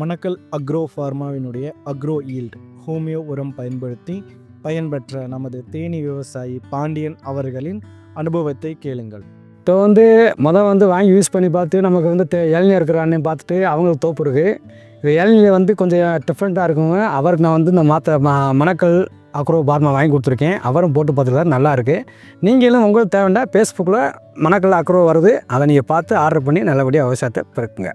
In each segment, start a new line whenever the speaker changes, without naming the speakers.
மணக்கல் agro ஃபார்மாவினுடைய agro yield homeo உரம் பயன்படுத்தி பயன்பெற்ற நமது தேனி விவசாயி பாண்டியன் அவர்களின் அனுபவத்தை கேளுங்கள்.
இப்போ வந்து மொதல் வந்து வாங்கி யூஸ் பண்ணி பார்த்து நமக்கு வந்து தே இளநீர் இருக்கிறான்னு பார்த்துட்டு அவங்களுக்கு தோப்பு இருக்குது இது இளநீர் வந்து கொஞ்சம் டிஃப்ரெண்ட்டாக இருக்குங்க. அவருக்கு நான் வந்து இந்த மாத்த ம மணக்கல் அக்ரோ பார்மா வாங்கி கொடுத்துருக்கேன். அவரும் போட்டு பார்த்துருக்காரு நல்லா இருக்குது நீங்களும் உங்களுக்கு தேவைண்டா ஃபேஸ்புக்கில் மணக்கல் அக்ரோ வருது. அதை நீங்கள் பார்த்து ஆர்டர் பண்ணி நல்லபடியாக விவசாயத்தை பிறக்குங்க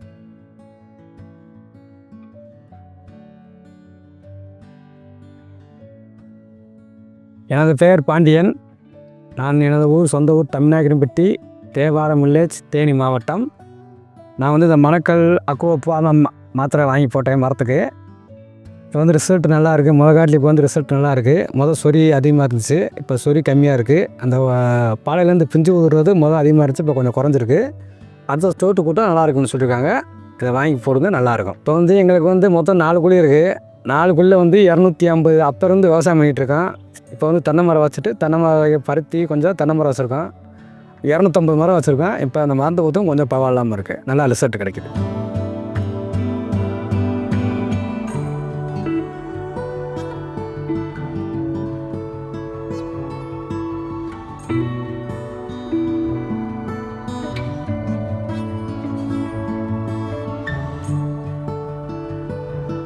எனது பெயர் பாண்டியன். நான் எனது ஊர் சொந்த ஊர் தமிழ்நாயக்கன்பட்டி தேவாரம் வில்லேஜ் தேனி மாவட்டம். நான் வந்து இந்த மணக்கல் அக்குவப்பான மாத்திரை வாங்கி போட்டேன் மரத்துக்கு. இப்போ வந்து ரிசல்ட் நல்லா இருக்குது முத காட்டில் இப்போ வந்து ரிசல்ட் நல்லா இருக்குது மொதல் சொறி அதிகமாக இருந்துச்சு. இப்போ சொறி கம்மியாக இருக்குது அந்த பாலையிலேருந்து பிஞ்சு ஊதுறது மொதல் அதிகமாக இருந்துச்சு. இப்போ கொஞ்சம் குறைஞ்சிருக்கு. அடுத்த ஸ்டோட்டு கூட்டம் நல்லா இருக்குன்னு சொல்லியிருக்காங்க. இதை வாங்கி போடுங்க நல்லாயிருக்கும் இப்போ வந்து எங்களுக்கு வந்து மொத்தம் நாலு குழி இருக்குது நாளுக்குள்ளே வந்து இரநூத்தி ஐம்பது அப்போ இருந்து விவசாயம் பண்ணிகிட்டு இப்போ வந்து தென்னை மரம் வச்சுட்டு தென்னை மரம் பருத்தி கொஞ்சம் தென்னை மரம் வச்சுருக்கோம் இரநூத்தம்பது மரம் வச்சுருக்கேன். இப்போ அந்த மரத்தை ஊற்றும் கொஞ்சம் பரவாயில்லாமல் இருக்குது நல்லா ரிசல்ட் கிடைக்குது.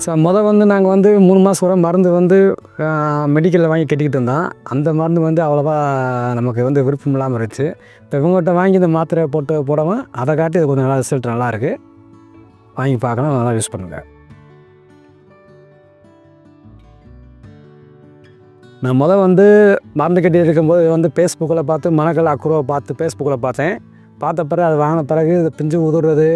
ஸோ மொதல் வந்து நாங்கள் வந்து மூணு மாதம் கூட மருந்து வந்து மெடிக்கலில் வாங்கி கட்டிக்கிட்டு இருந்தோம். அந்த மருந்து வந்து அவ்வளோவா நமக்கு வந்து விருப்பம் இல்லாமல் இருந்துச்சு. இப்போ இவங்ககிட்ட வாங்கி இந்த மாத்திரை போட்டு போடவும் அதை காட்டி இது கொஞ்சம் நல்லா ரிசல்ட் நல்லாயிருக்கு வாங்கி பார்க்கலாம் நல்லா யூஸ் பண்ணுங்கள் நான் முதல் வந்து மருந்து கட்டி இருக்கும்போது வந்து ஃபேஸ்புக்கில் பார்த்து மணக்கல் அக்குருவை பார்த்து ஃபேஸ்புக்கில் பார்த்தேன். பார்த்த பிறகு அது வாங்கின பிறகு இது பிஞ்சு உதுறது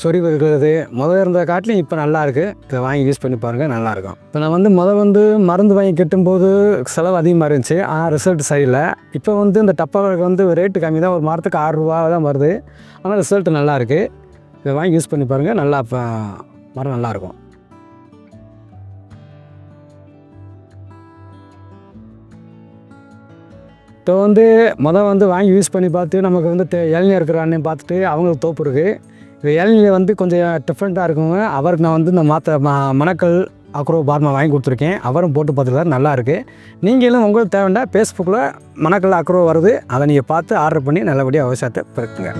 சொறி இருக்கிறது முதல் இருந்த காட்டிலும் இப்போ நல்லா இருக்குது இதை வாங்கி யூஸ் பண்ணி பாருங்கள் நல்லாயிருக்கும் இப்போ நான் வந்து முதல் வந்து மருந்து வாங்கி கட்டும்போது செலவு அதிகமாக இருந்துச்சு. ஆனால் ரிசல்ட் சரியில்லை. இப்போ வந்து இந்த டப்பாவுக்கு வந்து ரேட்டு கம்மி தான். ஒரு மரத்துக்கு ஆறு ரூபா தான் வருது. ஆனால் ரிசல்ட் நல்லா இருக்குது இதை வாங்கி யூஸ் பண்ணி பாருங்கள் நல்லா இப்போ மரம் நல்லாயிருக்கும் இப்போ வந்து மொதல் வந்து வாங்கி யூஸ் பண்ணி பார்த்து நமக்கு வந்து தே இளநீர் இருக்கிறான்னு பார்த்துட்டு அவங்களுக்கு தோப்பு இருக்குது இது வந்து கொஞ்சம் டிஃப்ரெண்ட்டாக இருக்குங்க. அவருக்கு நான் வந்து இந்த மாத்த ம மணக்கல் அக்ரோ பார்மா வாங்கி கொடுத்துருக்கேன். அவரும் போட்டு பார்த்துருக்காரு நல்லாயிருக்கு நீங்களும் உங்களுக்கு தேவைண்டா ஃபேஸ்புக்கில் மணக்கல் அக்ரோ வருது. அதை நீங்கள் பார்த்து ஆர்டர் பண்ணி நல்லபடியாக விவசாயத்தை பிறக்குங்க